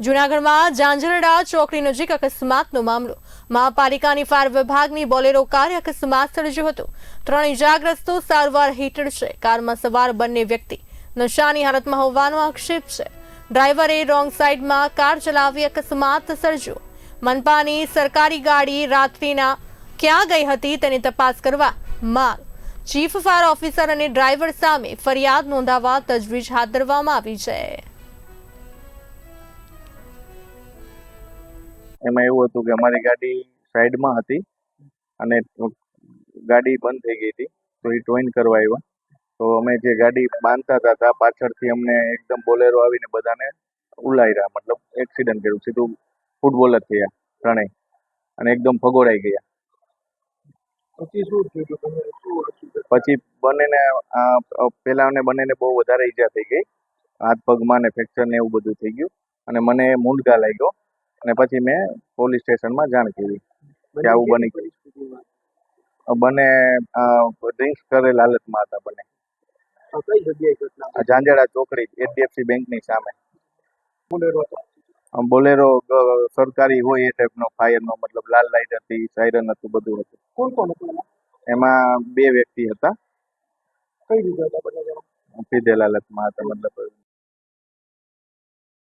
જૂનાગઢમાં ઝાંઝરડા ચોકડી નજીક અકસ્માતનો મામલો. મહાપાલિકાની ફાયર વિભાગની બોલેરો કારે અકસ્માત સર્જ્યો હતો. ત્રણ ઇજાગ્રસ્તો સારવાર હેઠળ છે. કારમાં સવાર બંને વ્યક્તિ. નશાની હાલતમાં હોવાનો આક્ષેપ છે. ડ્રાઈવરે રોંગ સાઈડમાં કાર ચલાવી અકસ્માત સર્જ્યો. મનપાની સરકારી ગાડી રાત્રિના ક્યાં ગઈ હતી તેની તપાસ કરવા માંગ. ચીફ ફાયર ઓફિસર અને ડ્રાઈવર સામે ફરિયાદ નોંધાવવા તજવીજ હાથ ધરવામાં આવી છે. એમાં એવું હતું કે અમારી ગાડી સાઈડમાં હતી અને ગાડી બંધ થઈ ગઈ હતી તો એ ટોઈન કરવા આવ્યા. તો અમે જે ગાડી બાંધતા હતા ત્યાં પાછળથી અમને એકદમ બોલેરો આવીને બધાને ઉલાર્યા મતલબ એક્સિડન્ટ કર્યું સીધું ફૂટબોલ જ થયા ત્રણેય. અને એકદમ ફગોડાઈ ગયા. પછી શું થયું? પછી બંનેને આ પેલાને બંનેને બહુ વધારે ઈજા થઈ ગઈ. હાથ પગમાં ને ફ્રેક્ચર ને એવું બધું થઈ ગયું. અને મને મૂંઢગા લાગ્યો. અને પછી મેં પોલીસ સ્ટેશનમાં જાણ કરી કે આવું બની ગયું. બંને ડ્રિંક્સ કરેલ હાલતમાં હતા બંને. ઝાંઝાડા ચોકડી એચડીએફસી બેંકની સામે. બોલેરો સરકારી હોય એ ટાઈપનો ફાયરનો મતલબ લાલ લાઇટ હતી સાયરન હતું બધું હતું. કોણ કોણ હતું એમાં? બે વ્યક્તિ હતા. કઈ રીતે હતા? પીધેલ હાલતમાં હતા મતલબ